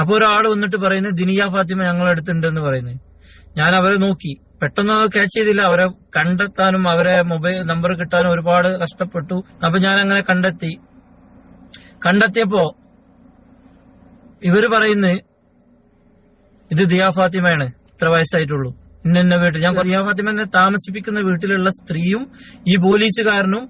അപ്പൊ ഒരാൾ വന്നിട്ട് പറയുന്നത് ദിനിയ ഫാത്തിമ ഞങ്ങളുടെ അടുത്തുണ്ട് എന്ന് പറയുന്നത് ഞാൻ അവരെ നോക്കി. പെട്ടെന്ന് ക്യാച്ച് ചെയ്തില്ല. അവരെ കണ്ടെത്താനും അവരെ മൊബൈൽ നമ്പർ കിട്ടാനും ഒരുപാട് കഷ്ടപ്പെട്ടു. അപ്പൊ ഞാൻ അങ്ങനെ കണ്ടെത്തി. കണ്ടെത്തിയപ്പോ ഇവർ പറയുന്നത് ഇത് ദിയാ ഫാത്തിമയാണ്. ഇത്ര വയസ്സായിട്ടുള്ളൂ. ഇന്ന വീട്ടിൽ ഞാൻ ദിയാ ഫാത്തിമനെ താമസിപ്പിക്കുന്ന വീട്ടിലുള്ള സ്ത്രീയും ഈ പോലീസുകാരനും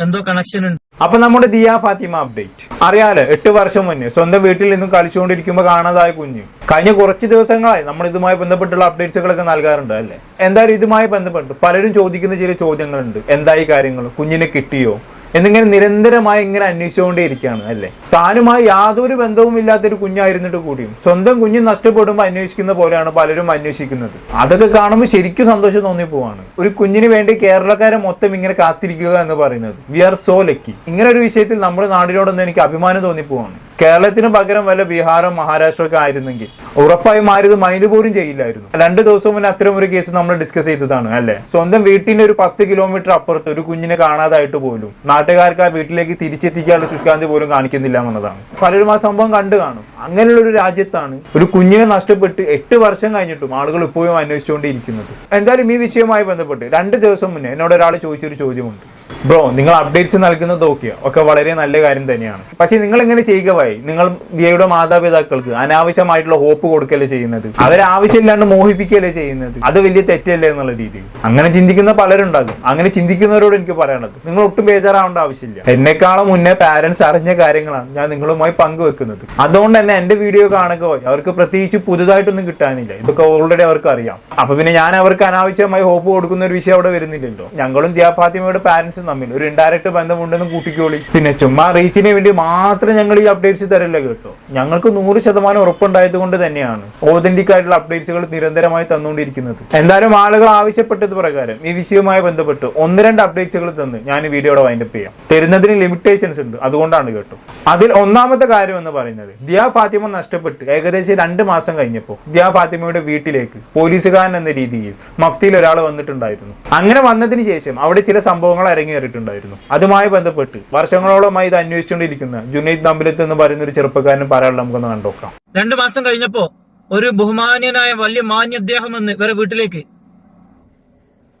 എന്തോ കണക്ഷൻ ഉണ്ട്. അപ്പൊ നമ്മുടെ ദിയ ഫാത്തിമ അപ്ഡേറ്റ് അറിയാലോ എട്ട് വർഷം മുന്നേ സ്വന്തം വീട്ടിൽ നിന്നും കളിച്ചുകൊണ്ടിരിക്കുമ്പോൾ കാണാതായ കുഞ്ഞ്. കഴിഞ്ഞ കുറച്ച് ദിവസങ്ങളായി നമ്മൾ ഇതുമായി ബന്ധപ്പെട്ടുള്ള അപ്ഡേറ്റ്സുകളൊക്കെ നൽകാറുണ്ട് അല്ലേ? എന്തായാലും ഇതുമായി ബന്ധപ്പെട്ട് പലരും ചോദിക്കുന്ന ചില ചോദ്യങ്ങളുണ്ട്. എന്തായി കാര്യങ്ങൾ കുഞ്ഞിനെ കിട്ടിയോ? എന്നിങ്ങനെ നിരന്തരമായി ഇങ്ങനെ അന്വേഷിച്ചുകൊണ്ടേയിരിക്കുകയാണ് അല്ലേ? താനുമായി യാതൊരു ബന്ധവും ഇല്ലാത്തൊരു കുഞ്ഞായിരുന്നിട്ട് കൂടിയും സ്വന്തം കുഞ്ഞ് നഷ്ടപ്പെടുമ്പോൾ അന്വേഷിക്കുന്ന പോലെയാണ് പലരും അന്വേഷിക്കുന്നത്. അതൊക്കെ കാണുമ്പോൾ ശരിക്കും സന്തോഷം തോന്നിപ്പോവാണ്. ഒരു കുഞ്ഞിന് വേണ്ടി കേരളക്കാരെ മൊത്തം ഇങ്ങനെ കാത്തിരിക്കുക എന്ന് പറയുന്നത്. We are so lucky. ഇങ്ങനെ ഒരു വിഷയത്തിൽ നമ്മുടെ നാടിനോടൊന്നും എനിക്ക് അഭിമാനം തോന്നിപ്പോവാണ്. കേരളത്തിന് പകരം വല്ല ബീഹാറോ മഹാരാഷ്ട്രയൊക്കെ ആയിരുന്നെങ്കിൽ ഉറപ്പായും ആരും മൈൻഡ് പോലും ചെയ്യില്ലായിരുന്നു. രണ്ട് ദിവസം മുന്നേ അത്തരം ഒരു കേസ് നമ്മൾ ഡിസ്കസ് ചെയ്തതാണ് അല്ലെ? സ്വന്തം വീട്ടിന്റെ ഒരു പത്ത് കിലോമീറ്റർ അപ്പുറത്ത് ഒരു കുഞ്ഞിനെ കാണാതായിട്ട് പോലും നാട്ടുകാർക്ക് ആ വീട്ടിലേക്ക് തിരിച്ചെത്തിക്കാനുള്ള ശുഷ്കാന്തി പോലും കാണിക്കുന്നില്ല എന്നുള്ളതാണ്. പലരും ആ സംഭവം കണ്ടു കാണും. അങ്ങനെയുള്ള ഒരു രാജ്യത്താണ് ഒരു കുഞ്ഞിനെ നഷ്ടപ്പെട്ട് എട്ട് വർഷം കഴിഞ്ഞിട്ടും ആളുകൾ ഇപ്പോഴും അന്വേഷിച്ചുകൊണ്ടിരിക്കുന്നത്. എന്തായാലും ഈ വിഷയവുമായി ബന്ധപ്പെട്ട് രണ്ട് ദിവസം മുന്നേ എന്നോട് ഒരാൾ ചോദിച്ചൊരു ചോദ്യമുണ്ട്. ബ്രോ നിങ്ങൾ അപ്ഡേറ്റ്സ് നൽകുന്നത് ഓക്കെ ഒക്കെ വളരെ നല്ല കാര്യം തന്നെയാണ്. പക്ഷേ നിങ്ങൾ ഇങ്ങനെ ചെയ്യുക വൈ? നിങ്ങൾ ദിയയുടെ മാതാപിതാക്കൾക്ക് അനാവശ്യമായിട്ടുള്ള ഹോപ്പ് കൊടുക്കല്ലേ ചെയ്യുന്നത്? അവരെ ആവശ്യമില്ലാണ്ട് മോഹിപ്പിക്കുകയല്ലേ ചെയ്യുന്നത്? അത് വലിയ തെറ്റല്ലേ എന്നുള്ള രീതിയിൽ. അങ്ങനെ ചിന്തിക്കുന്ന പലരുണ്ടാകും. അങ്ങനെ ചിന്തിക്കുന്നവരോട് എനിക്ക് പറയാനുള്ളത് നിങ്ങൾ ഒട്ടും ബേജാറാവേണ്ട ആവശ്യമില്ല. എന്നെക്കാളും മുന്നേ പാരന്റ്സ് അറിഞ്ഞ കാര്യങ്ങളാണ് ഞാൻ നിങ്ങളുമായി പങ്കുവെക്കുന്നത്. അതുകൊണ്ട് തന്നെ എന്റെ വീഡിയോ കാണുക അവർക്ക് പ്രത്യേകിച്ച് പുതുതായിട്ടൊന്നും കിട്ടാനില്ല. ഇതൊക്കെ ഓൾറെഡി അവർക്ക് അറിയാം. അപ്പൊ പിന്നെ ഞാൻ അവർക്ക് അനാവശ്യമായി ഹോപ്പ് കൊടുക്കുന്ന ഒരു വിഷയം അവിടെ വരുന്നില്ലല്ലോ. ഞങ്ങളും ദിയാഫാത്തിമയുടെ പാരന്റ്സും തമ്മിൽ. ഒരു ഇൻഡയറക്റ്റ് ബന്ധമുണ്ടെന്ന് കൂട്ടിക്കോളി. പിന്നെ ചുമ്മാ റീച്ചിന് വേണ്ടി മാത്രം ഞങ്ങൾ ഈ അപ്ഡേറ്റ്സ് തരില്ല കേട്ടോ. ഞങ്ങൾക്ക് നൂറ് ശതമാനം ഉറപ്പുണ്ടായത് കൊണ്ട് തന്നെയാണ് ഓതന്റിക് ആയിട്ടുള്ള അപ്ഡേറ്റ്സുകൾ നിരന്തരമായി തന്നുകൊണ്ടിരിക്കുന്നത്. എന്തായാലും ആളുകൾ ആവശ്യപ്പെട്ടത് പ്രകാരം ഈ വിഷയവുമായി ബന്ധപ്പെട്ട് ഒന്ന് രണ്ട് അപ്ഡേറ്റ്സുകൾ തന്ന് ഞാൻ വീഡിയോയുടെ വൈൻഡപ്പ് ചെയ്യാം. തരുന്നതിന് ലിമിറ്റേഷൻസ് ഉണ്ട്. അതുകൊണ്ടാണ് കേട്ടോ. അതിൽ ഒന്നാമത്തെ കാര്യം എന്ന് പറയുന്നത് ദിയ ഫാത്തിമ നഷ്ടപ്പെട്ട് ഏകദേശം രണ്ട് മാസം കഴിഞ്ഞപ്പോൾ ദിയ ഫാത്തിമയുടെ വീട്ടിലേക്ക് പോലീസുകാരൻ എന്ന രീതിയിൽ മഫ്തിയിൽ ഒരാൾ വന്നിട്ടുണ്ടായിരുന്നു. അങ്ങനെ വന്നതിന് ശേഷം അവിടെ ചില സംഭവങ്ങൾ അരങ്ങേറിയിട്ടുണ്ടായിരുന്നു അതുമായി ബന്ധപ്പെട്ട് വർഷങ്ങളോളമായി ഇത് അന്വേഷിച്ചുകൊണ്ടിരിക്കുന്ന ജുനൈദ് നമ്പിലത്ത് എന്ന് പറയുന്ന ഒരു ചെറുപ്പക്കാരനും പറയാനുള്ള നമുക്കൊന്ന് കണ്ടോക്കാം രണ്ടു മാസം കഴിഞ്ഞപ്പോ ഒരു ബഹുമാന്യനായ വലിയ മാന്യ അദ്ദേഹം വന്ന് ഇവരെ വീട്ടിലേക്ക്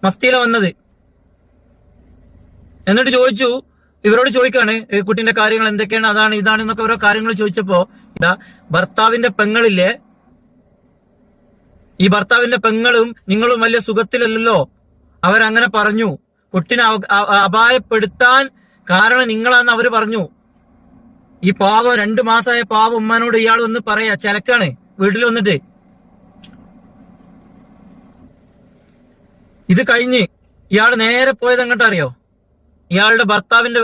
മഫ്തിയില വന്നത്. എന്നിട്ട് ചോദിച്ചു ഇവരോട് ചോദിക്കാണ് ഈ കുട്ടിന്റെ കാര്യങ്ങൾ എന്തൊക്കെയാണ്? അതാണ് ഇതാണ് എന്നൊക്കെ ഓരോ കാര്യങ്ങൾ ചോദിച്ചപ്പോ ഭർത്താവിന്റെ പെങ്ങളില്ലേ? ഈ ഭർത്താവിന്റെ പെങ്ങളും നിങ്ങളും വലിയ സുഖത്തിലല്ലല്ലോ? അവരങ്ങനെ പറഞ്ഞു. കുട്ടിനെ അവ- അപായപ്പെടുത്താൻ കാരണം നിങ്ങളാന്ന് അവർ പറഞ്ഞു. ഈ പാവം രണ്ടു മാസമായ പാവം ഉമ്മാനോട് ഇയാൾ ഒന്ന് പറയാ ചിലക്കാണ് വീട്ടിൽ വന്നിട്ട്. ഇത് കഴിഞ്ഞ് ഇയാൾ നേരെ പോയത് എങ്ങോട്ട് അറിയോ? ഇയാളുടെ ഭർത്താവിന്റെ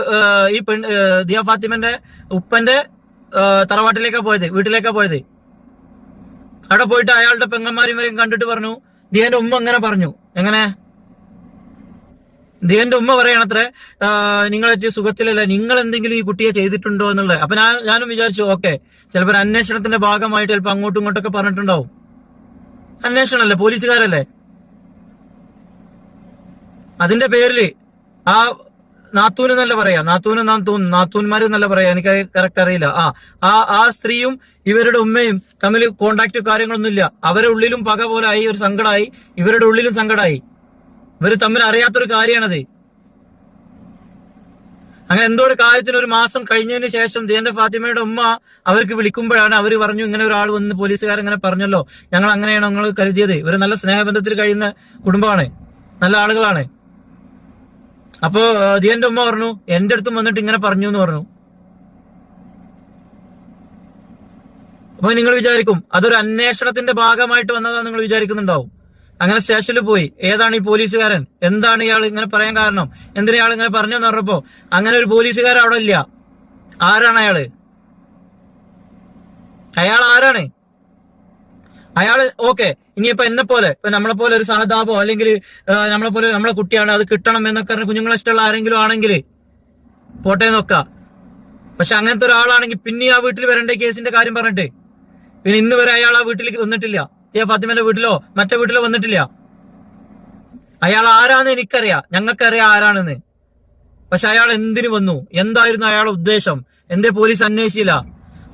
ഈ പെൺ ദിയ ഫാത്തിമന്റെ ഉപ്പന്റെ തറവാട്ടിലേക്കാ പോയത് വീട്ടിലേക്കാ പോയത്. അവിടെ പോയിട്ട് അയാളുടെ പെങ്ങന്മാരും ഇവരെയും കണ്ടിട്ട് പറഞ്ഞു ദിയന്റെ ഉമ്മ അങ്ങനെ പറഞ്ഞു. എങ്ങനെ? ദിയന്റെ ഉമ്മ പറയണത്രേ നിങ്ങളെ സുഖത്തിലല്ല നിങ്ങൾ എന്തെങ്കിലും ഈ കുട്ടിയെ ചെയ്തിട്ടുണ്ടോ എന്നുള്ളത്. അപ്പൊ ഞാൻ ഞാനും വിചാരിച്ചു ഓക്കെ ചിലപ്പോൾ അന്വേഷണത്തിന്റെ ഭാഗമായിട്ട് ചിലപ്പോൾ അങ്ങോട്ടും ഇങ്ങോട്ടൊക്കെ പറഞ്ഞിട്ടുണ്ടാവും. അന്വേഷണമല്ലേ പോലീസുകാരല്ലേ? അതിന്റെ പേരിൽ ആ നാത്തൂന് എന്നല്ല പറയാ നാത്തൂന് തോന്നുന്നു നാത്തൂന്മാര് എന്നല്ല പറയാ എനിക്ക് കറക്റ്റ് അറിയില്ല. ആ ആ ആ സ്ത്രീയും ഇവരുടെ ഉമ്മയും തമ്മിൽ കോണ്ടാക്ട് കാര്യങ്ങളൊന്നുമില്ല. അവരുടെ ഉള്ളിലും പക പോലെ ആയി ഒരു സങ്കടമായി ഇവരുടെ ഉള്ളിലും സങ്കടമായി ഇവർ തമ്മിൽ അറിയാത്തൊരു കാര്യമാണത്. അങ്ങനെ എന്തോ ഒരു കാര്യത്തിന് ഒരു മാസം കഴിഞ്ഞതിന് ശേഷം ദേന്റെ ഫാത്തിമയുടെ ഉമ്മ അവർക്ക് വിളിക്കുമ്പോഴാണ് അവർ പറഞ്ഞു ഇങ്ങനെ ഒരാൾ വന്ന് പോലീസുകാർ ഇങ്ങനെ പറഞ്ഞല്ലോ. ഞങ്ങൾ അങ്ങനെയാണ് ഞങ്ങൾ കരുതിയത്. ഇവർ നല്ല സ്നേഹബന്ധത്തിൽ കഴിയുന്ന കുടുംബമാണ്. നല്ല ആളുകളാണ്. അപ്പോ ദിയന്റെ ഉമ്മ പറഞ്ഞു എന്റെ അടുത്തും വന്നിട്ട് ഇങ്ങനെ പറഞ്ഞു എന്ന് പറഞ്ഞു. അപ്പൊ നിങ്ങൾ വിചാരിക്കും അതൊരു അന്വേഷണത്തിന്റെ ഭാഗമായിട്ട് വന്നതാ നിങ്ങൾ വിചാരിക്കുന്നുണ്ടാവും. അങ്ങനെ സ്റ്റേഷനിൽ പോയി. ഏതാണ് ഈ പോലീസുകാരൻ? എന്താണ് ഇയാൾ ഇങ്ങനെ പറയാൻ കാരണം? എന്തിനാ ഇയാൾ ഇങ്ങനെ പറഞ്ഞു എന്ന് പറഞ്ഞപ്പോ അങ്ങനെ ഒരു പോലീസുകാരൻ അവിടെ ഇല്ല. ആരാണ് അയാൾ? അയാൾ ആരാണ്? അയാൾ ഓക്കെ ഇനിയിപ്പോ എന്നെ പോലെ ഇപ്പൊ നമ്മളെ പോലെ ഒരു സഹതാപോ അല്ലെങ്കിൽ നമ്മളെ പോലെ നമ്മളെ കുട്ടിയാണ് അത് കിട്ടണം എന്നൊക്കെ പറഞ്ഞ കുഞ്ഞുങ്ങളെ ഇഷ്ടമുള്ള ആരെങ്കിലും ആണെങ്കിൽ പോട്ടെ നോക്ക പക്ഷെ അങ്ങനത്തെ ഒരാളാണെങ്കിൽ പിന്നെ ആ വീട്ടിൽ വരേണ്ട കേസിന്റെ കാര്യം പറഞ്ഞിട്ട്. പിന്നെ ഇന്ന് വരെ അയാൾ ആ വീട്ടിലേക്ക് വന്നിട്ടില്ല. ഏ ഫാത്തിമന്റെ വീട്ടിലോ? മറ്റേ വീട്ടിലോ വന്നിട്ടില്ല. അയാൾ ആരാന്ന് എനിക്കറിയാം. ഞങ്ങൾക്കറിയാം ആരാണെന്ന്. പക്ഷെ അയാൾ എന്തിനു വന്നു? എന്തായിരുന്നു അയാളുടെ ഉദ്ദേശം? എന്തേ പോലീസ് അന്വേഷിച്ചില്ല.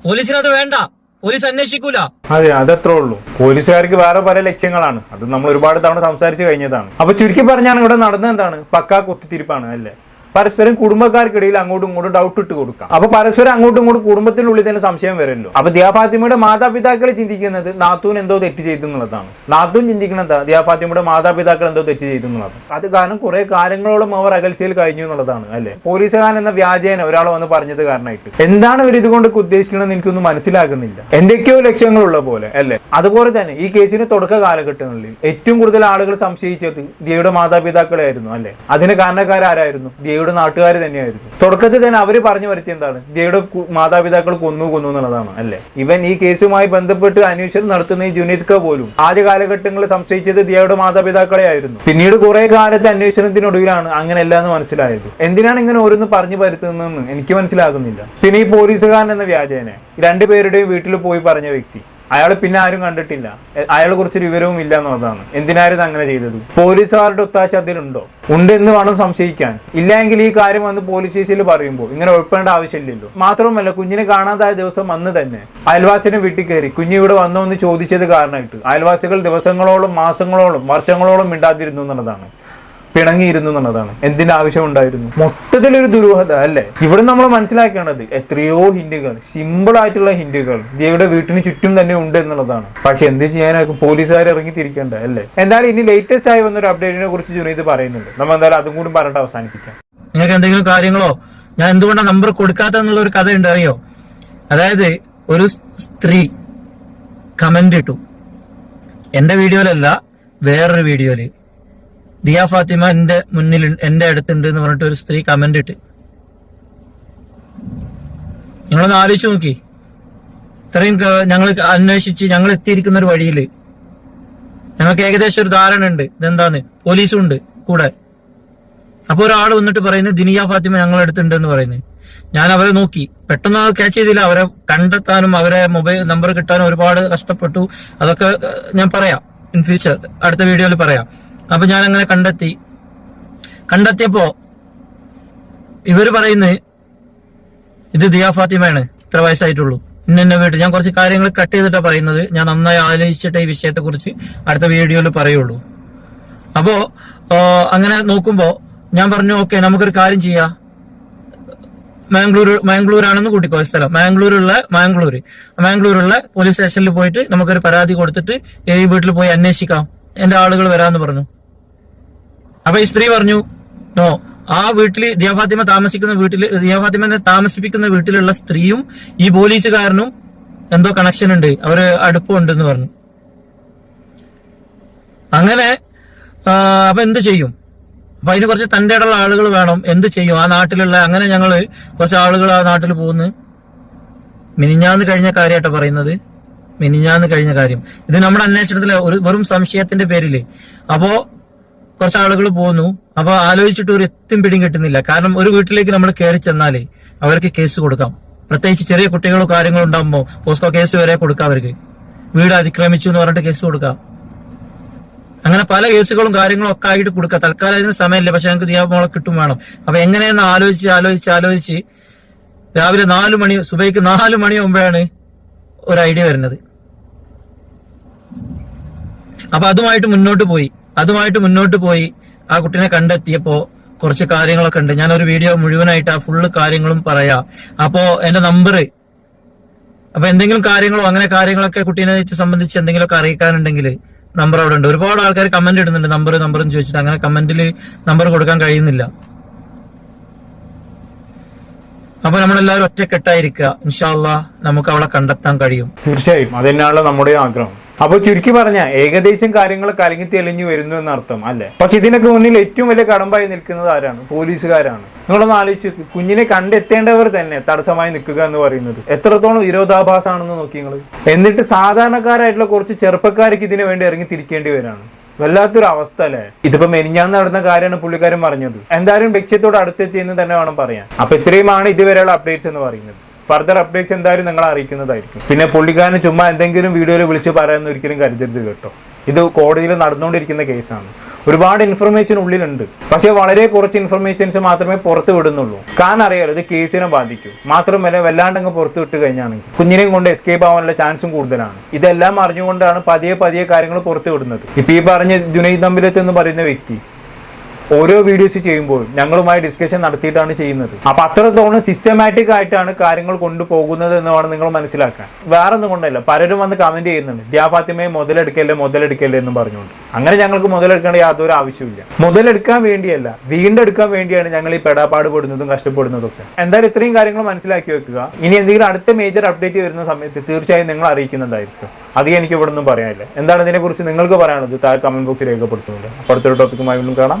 പോലീസിനത് വേണ്ട. പോലീസ് അന്വേഷിക്കൂല. അതെ അതത്രേ ഉള്ളൂ. പോലീസുകാർക്ക് വേറെ പല ലക്ഷ്യങ്ങളാണ്. അത് നമ്മൾ ഒരുപാട് തവണ സംസാരിച്ചു കഴിഞ്ഞതാണ്. അപ്പൊ ചുരുക്കി പറഞ്ഞാണ് ഇവിടെ നടന്നത് എന്താണ്? പക്കാ കുത്തിത്തിരിപ്പാണ് അല്ലേ? പരസ്പരം കുടുംബക്കാർക്കിടയിൽ അങ്ങോട്ടും ഇങ്ങോട്ടും ഡൗട്ട് ഇട്ട് കൊടുക്കാം. അപ്പൊ പരസ്പരം അങ്ങോട്ടും ഇങ്ങോട്ടും കുടുംബത്തിനുള്ളിൽ തന്നെ സംശയം വരുമല്ലോ. അപ്പൊ ദിയാഫാത്തിമയുടെ മാതാപിതാക്കൾ ചിന്തിക്കുന്നത് നാത്തൂൻ എന്തോ തെറ്റ് ചെയ്തു എന്നുള്ളതാണ്. നാത്തൂൻ ചിന്തിക്കുന്നത് ദിയാഫാത്തിമയുടെ മാതാപിതാക്കൾ എന്തോ തെറ്റ് ചെയ്തു എന്നുള്ളതാണ്. അത് കാരണം കുറെ കാലങ്ങളോളം അവർ അകൽച്ചയിൽ കഴിഞ്ഞു എന്നുള്ളതാണ് അല്ലെ? പോലീസുകാരൻ എന്ന വ്യാജേന ഒരാൾ വന്ന് പറഞ്ഞത് കാരണമായിട്ട്. എന്താണ് ഇവർ ഇതുകൊണ്ട് ഉദ്ദേശിക്കണമെന്ന് എനിക്കൊന്നും മനസ്സിലാകുന്നില്ല. എന്തൊക്കെയോ ലക്ഷ്യങ്ങളുള്ള പോലെ അല്ലെ? അതുപോലെ തന്നെ ഈ കേസിന് തുടക്ക കാലഘട്ടങ്ങളിൽ ഏറ്റവും കൂടുതൽ ആളുകൾ സംശയിച്ചത് ദിയയുടെ മാതാപിതാക്കളായിരുന്നു അല്ലെ? അതിന് കാരണക്കാരായിരുന്നു ദിയയുടെ നാട്ടുകാർ തന്നെയായിരുന്നു തുടക്കത്തിൽ തന്നെ അവർ പറഞ്ഞു വരുത്തിയ എന്താണ്? ദിയയുടെ മാതാപിതാക്കൾ കൊന്നു കൊന്നു എന്നുള്ളതാണ് അല്ലെ? ഇവൻ ഈ കേസുമായി ബന്ധപ്പെട്ട് അന്വേഷണം നടത്തുന്ന ഈ ജുനീദ് ക പോലും ആദ്യ കാലഘട്ടങ്ങളിൽ സംശയിച്ചത് ദിയയുടെ മാതാപിതാക്കളെ ആയിരുന്നു. പിന്നീട് കുറെ കാലത്തെ അന്വേഷണത്തിനൊടുവിലാണ് അങ്ങനെയല്ല എന്ന് മനസ്സിലായത്. എന്തിനാണ് ഇങ്ങനെ ഓരോന്ന് പറഞ്ഞു വരുത്തുന്നതെന്ന് എനിക്ക് മനസ്സിലാകുന്നില്ല. പിന്നെ ഈ പോലീസുകാരൻ എന്ന വ്യാജേനെ രണ്ടുപേരുടെയും വീട്ടിൽ പോയി പറഞ്ഞ വ്യക്തി. അയാൾ പിന്നെ ആരും കണ്ടിട്ടില്ല. അയാളെ കുറിച്ച് വിവരവും ഇല്ല എന്നുള്ളതാണ്. എന്തിനായിരുന്നു അങ്ങനെ ചെയ്തത്? പോലീസുകാരുടെ ഒത്താശ അതിലുണ്ടോ? ഉണ്ട് എന്ന് വേണം സംശയിക്കാൻ. ഇല്ലെങ്കിൽ ഈ കാര്യം വന്ന് പോലീസ് സ്റ്റേഷനിൽ പറയുമ്പോൾ ഇങ്ങനെ ഒഴിപ്പേണ്ട ആവശ്യമില്ലല്ലോ. മാത്രമല്ല കുഞ്ഞിനെ കാണാതായ ദിവസം അന്ന് തന്നെ അയൽവാസിനെ വീട്ടിൽ കയറി കുഞ്ഞ് ഇവിടെ വന്നോ എന്ന് ചോദിച്ചത് കാരണമായിട്ട് അയൽവാസികൾ ദിവസങ്ങളോളം മാസങ്ങളോളം വർഷങ്ങളോളം മിണ്ടാതിരുന്നു എന്നുള്ളതാണ്. പിണങ്ങിയിരുന്നു എന്നുള്ളതാണ്. എന്തിന്റെ ആവശ്യം ഉണ്ടായിരുന്നു? മൊത്തത്തിലൊരു ദുരൂഹത അല്ലേ? ഇവിടെ നമ്മൾ മനസ്സിലാക്കേണ്ടത് എത്രയോ ഹിന്റുകൾ സിമ്പിൾ ആയിട്ടുള്ള ഹിന്റുകൾ ദേവിയുടെ വീട്ടിന് ചുറ്റും തന്നെ ഉണ്ട് എന്നുള്ളതാണ്. പക്ഷെ എന്ത് ചെയ്യാനൊക്കെ പോലീസുകാർ ഇറങ്ങി തിരിക്കേണ്ട അല്ലേ? എന്തായാലും ഇനി ലേറ്റസ്റ്റ് ആയി വന്നൊരു അപ്ഡേറ്റിനെ കുറിച്ച് ജുനീത് പറയുന്നുണ്ട്. നമ്മൾ എന്തായാലും അതും കൂടി പറഞ്ഞിട്ട് അവസാനിപ്പിക്കാം. നിങ്ങൾക്ക് എന്തെങ്കിലും കാര്യങ്ങളോ? ഞാൻ എന്തുകൊണ്ടാണ് നമ്പർ കൊടുക്കാത്തെന്നുള്ള ഒരു കഥ ഉണ്ട് അറിയോ? അതായത് ഒരു സ്ത്രീ കമന്റ് ഇട്ടു. എന്റെ വീഡിയോയിലല്ല വേറൊരു വീഡിയോയിൽ ദിയ ഫാത്തിമ എന്റെ മുന്നിൽ എന്റെ അടുത്തുണ്ട് എന്ന് പറഞ്ഞിട്ട് ഒരു സ്ത്രീ കമന്റ് ഇട്ട്. ഞങ്ങളൊന്ന് ആലോചിച്ച് നോക്കി. ഇത്രയും ഞങ്ങൾ അന്വേഷിച്ച് ഞങ്ങൾ എത്തിയിരിക്കുന്ന ഒരു വഴിയിൽ ഞങ്ങൾക്ക് ഏകദേശം ഒരു ധാരണ ഉണ്ട്. ഇതെന്താന്ന്? പോലീസും ഉണ്ട് കൂടെ. അപ്പൊ ഒരാൾ വന്നിട്ട് പറയുന്നത് ദിനിയ ഫാത്തിമ ഞങ്ങളുടെ അടുത്തുണ്ട് എന്ന് പറയുന്നത്. ഞാൻ അവരെ നോക്കി. പെട്ടെന്ന് അത് ക്യാച്ച് ചെയ്തില്ല. അവരെ കണ്ടെത്താനും അവരെ മൊബൈൽ നമ്പർ കിട്ടാനും ഒരുപാട് കഷ്ടപ്പെട്ടു. അതൊക്കെ ഞാൻ പറയാം. ഇൻ ഫ്യൂച്ചർ അടുത്ത വീഡിയോയിൽ പറയാം. അപ്പൊ ഞാൻ അങ്ങനെ കണ്ടെത്തി. കണ്ടെത്തിയപ്പോ ഇവർ പറയുന്നത് ഇത് ദിയാ ഫാത്തിമയാണ് ഇത്ര വയസ്സായിട്ടുള്ളൂ. ഇന്ന വീട്ടിൽ ഞാൻ കുറച്ച് കാര്യങ്ങൾ കട്ട് ചെയ്തിട്ടാ പറയുന്നത് ഞാൻ നന്നായി ആലോചിച്ചിട്ട് ഈ വിഷയത്തെ കുറിച്ച് അടുത്ത വീഡിയോയിൽ പറയുള്ളൂ. അപ്പോ അങ്ങനെ നോക്കുമ്പോ ഞാൻ പറഞ്ഞു ഓക്കെ നമുക്കൊരു കാര്യം ചെയ്യാം. മാംഗ്ലൂർ മാംഗ്ലൂർ ആണെന്ന് കൂട്ടിക്കോ സ്ഥലം. മാംഗ്ലൂരുള്ള മാംഗ്ലൂർ മാംഗ്ലൂരുള്ള പോലീസ് സ്റ്റേഷനിൽ പോയിട്ട് നമുക്കൊരു പരാതി കൊടുത്തിട്ട് ഈ വീട്ടിൽ പോയി അന്വേഷിക്കാം. എന്റെ ആളുകൾ വരാന്ന് പറഞ്ഞു. അപ്പൊ ഈ സ്ത്രീ പറഞ്ഞു നോ ആ വീട്ടിൽ ദിയാഫാത്തിമ താമസിക്കുന്ന വീട്ടിൽ ദിയാഫാത്തിമനെ താമസിപ്പിക്കുന്ന വീട്ടിലുള്ള സ്ത്രീയും ഈ പോലീസുകാരനും എന്തോ കണക്ഷൻ ഉണ്ട് അവർ അടുപ്പമുണ്ടെന്ന് പറഞ്ഞു. അങ്ങനെ അപ്പൊ എന്ത് ചെയ്യും? അപ്പൊ അതിന് കുറച്ച് തന്റെ ഇടമുള്ള ആളുകൾ വേണം എന്ത് ചെയ്യും? ആ നാട്ടിലുള്ള അങ്ങനെ ഞങ്ങൾ കുറച്ച് ആളുകൾ ആ നാട്ടിൽ പോകുന്നു. മിനിഞ്ഞാന്ന് കഴിഞ്ഞ കാര്യമായിട്ടാ പറയുന്നത്. മിനിഞ്ഞാന്ന് കഴിഞ്ഞ കാര്യം. ഇത് നമ്മുടെ അന്വേഷണത്തിലെ ഒരു വെറും സംശയത്തിന്റെ പേരിൽ. അപ്പോ കുറച്ച് ആളുകൾ പോന്നു. അപ്പൊ ആലോചിച്ചിട്ട് ഒരു എത്തും പിടിയും കിട്ടുന്നില്ല. കാരണം ഒരു വീട്ടിലേക്ക് നമ്മൾ കയറി ചെന്നാലേ അവർക്ക് കേസ് കൊടുക്കാം. പ്രത്യേകിച്ച് ചെറിയ കുട്ടികളോ കാര്യങ്ങളോ ഉണ്ടാകുമ്പോ പോസ്കോ കേസ് വരെ കൊടുക്കാം അവർക്ക്. വീട് അതിക്രമിച്ചു എന്ന് പറഞ്ഞിട്ട് കേസ് കൊടുക്കാം. അങ്ങനെ പല കേസുകളും കാര്യങ്ങളും ഒക്കെ ആയിട്ട് കൊടുക്കാം. തൽക്കാലം അതിന് സമയമില്ല. പക്ഷെ ഞങ്ങൾക്ക് ദിയാമോളെ കിട്ടും വേണം. അപ്പൊ എങ്ങനെയെന്ന് ആലോചിച്ച് ആലോചിച്ച് ആലോചിച്ച് രാവിലെ നാലു മണി സുബൈക്ക് നാലു മണി മുമ്പാണ് ഒരു ഐഡിയ വരുന്നത്. അപ്പൊ അതുമായിട്ട് മുന്നോട്ട് പോയി. അതുമായിട്ട് മുന്നോട്ട് പോയി ആ കുട്ടീനെ കണ്ടെത്തിയപ്പോ കുറച്ച് കാര്യങ്ങളൊക്കെ ഉണ്ട്. ഞാൻ ഒരു വീഡിയോ മുഴുവനായിട്ട് ആ ഫുള്ള് കാര്യങ്ങളും പറയാ. അപ്പോ എന്റെ നമ്പർ അപ്പൊ എന്തെങ്കിലും കാര്യങ്ങളോ അങ്ങനെ കാര്യങ്ങളൊക്കെ കുട്ടീനെ സംബന്ധിച്ച് എന്തെങ്കിലുമൊക്കെ അറിയിക്കാനുണ്ടെങ്കിൽ നമ്പർ അവിടെ ഉണ്ട്. ഒരുപാട് ആൾക്കാർ കമന്റ് ഇടുന്നുണ്ട്. നമ്പർ നമ്പർ എന്ന് ചോദിച്ചിട്ട് അങ്ങനെ കമന്റിൽ നമ്പർ കൊടുക്കാൻ കഴിയുന്നില്ല. അപ്പൊ നമ്മളെല്ലാവരും ഒറ്റക്കെട്ടായിരിക്കുക. ഇൻഷാല്ല നമുക്ക് അവളെ കണ്ടെത്താൻ കഴിയും. തീർച്ചയായും. അത് തന്നെയാണല്ലോ നമ്മുടെ ആഗ്രഹം. അപ്പൊ ചുരുക്കി പറഞ്ഞ ഏകദേശം കാര്യങ്ങൾ കലങ്ങി തെളിഞ്ഞു വരുന്നു എന്നർത്ഥം അല്ലെ? പക്ഷെ ഇതിനൊക്കെ മുന്നിൽ ഏറ്റവും വലിയ കടമ്പായി നിൽക്കുന്നത് ആരാണ്? പോലീസുകാരാണ്. നിങ്ങളൊന്ന് ആലോചിച്ച്. കുഞ്ഞിനെ കണ്ടെത്തേണ്ടവർ തന്നെ തടസ്സമായി നിൽക്കുക എന്ന് പറയുന്നത്. എത്രത്തോളം വിരോധാഭാസമാണെന്ന് നോക്കി നിങ്ങൾ എന്നിട്ട് സാധാരണക്കാരായിട്ടുള്ള കുറച്ച് ചെറുപ്പക്കാർക്ക് ഇതിനു വേണ്ടി ഇറങ്ങി തിരിക്കേണ്ടി വരാണ്. വല്ലാത്തൊരു അവസ്ഥ അല്ലേ? ഇതിപ്പോ മെനിഞ്ഞാന്ന് നടന്ന കാര്യമാണ് പുള്ളിക്കാരൻ പറഞ്ഞത്. എന്തായാലും ലക്ഷ്യത്തോട് അടുത്തെത്തി എന്ന് തന്നെ വേണം പറയാൻ. അപ്പൊ ഇത്രയുമാണ് ഇതുവരെയുള്ള അപ്ഡേറ്റ്സ് എന്ന് പറയുന്നത്. ഫർദർ അപ്ഡേറ്റ്സ് എന്തായാലും നിങ്ങൾ അറിയിക്കുന്നതായിരിക്കും. പിന്നെ പുള്ളിക്കാരന് ചുമ്മാ എന്തെങ്കിലും വീഡിയോയിൽ വിളിച്ച് പറയാമെന്ന് ഒരിക്കലും കരുതരുത് കേട്ടോ. ഇത് കോടതിയിൽ നടന്നുകൊണ്ടിരിക്കുന്ന കേസാണ്. ഒരുപാട് ഇൻഫർമേഷൻ ഉള്ളിലുണ്ട്. പക്ഷേ വളരെ കുറച്ച് ഇൻഫർമേഷൻസ് മാത്രമേ പുറത്ത് വിടുന്നുള്ളൂ. കാരണം അറിയാലോ ഇത് കേസിനെ ബാധിക്കും. മാത്രമല്ല വല്ലാണ്ട് അങ്ങ് പുറത്ത് വിട്ട് കഴിഞ്ഞാണെങ്കിൽ കുഞ്ഞിനെയും കൊണ്ട് എസ്കേപ്പ് ആവാനുള്ള ചാൻസും കൂടുതലാണ്. ഇതെല്ലാം അറിഞ്ഞുകൊണ്ടാണ് പതിയെ പതിയെ കാര്യങ്ങൾ പുറത്ത് വിടുന്നത്. ഇപ്പൊ ഈ പറഞ്ഞ ജുനൈദ് തമ്പിലത്ത് എന്ന് പറയുന്ന വ്യക്തി ഓരോ വീഡിയോസ് ചെയ്യുമ്പോൾ ഞങ്ങളുമായി ഡിസ്കഷൻ നടത്തിയിട്ടാണ് ചെയ്യുന്നത്. അപ്പൊ അത്രത്തോളം സിസ്റ്റമാറ്റിക് ആയിട്ടാണ് കാര്യങ്ങൾ കൊണ്ടുപോകുന്നത് എന്നാണ് നിങ്ങൾ മനസ്സിലാക്കാൻ. വേറെ ഒന്നും കൊണ്ടല്ല. പലരും വന്ന് കമന്റ് ചെയ്യുന്നുണ്ട്. ദിയാ ഫാത്തിമയെ മുതലെടുക്കല്ലേ മുതലെടുക്കല്ലേ എന്ന് പറഞ്ഞുകൊണ്ട്. അങ്ങനെ ഞങ്ങൾക്ക് മുതലെടുക്കേണ്ട യാതൊരു ആവശ്യമില്ല മുതലെടുക്കാൻ വേണ്ടിയല്ല വീണ്ടെടുക്കാൻ വേണ്ടിയാണ് ഞങ്ങൾ ഈ പെടാപ്പാട് പെടുന്നതും കഷ്ടപ്പെടുന്നതും ഒക്കെ എന്തായാലും ഇത്രയും കാര്യങ്ങൾ മനസ്സിലാക്കി വെക്കുക. ഇനി എന്തെങ്കിലും അടുത്ത മേജർ അപ്ഡേറ്റ് വരുന്ന സമയത്ത് തീർച്ചയായും നിങ്ങൾ അറിയിക്കുന്നതായിരിക്കും. അത് എനിക്ക് ഇവിടെ ഒന്നും പറയാനില്ല. എന്താണ് ഇതിനെക്കുറിച്ച് നിങ്ങൾക്ക് പറയാനുള്ളത്? താഴെ കമന്റ് ബോക്സിൽ രേഖപ്പെടുത്തുന്നുണ്ട്. അപ്പോൾ അടുത്തൊരു ടോപ്പിക്കുമായി വീണ്ടും കാണാം.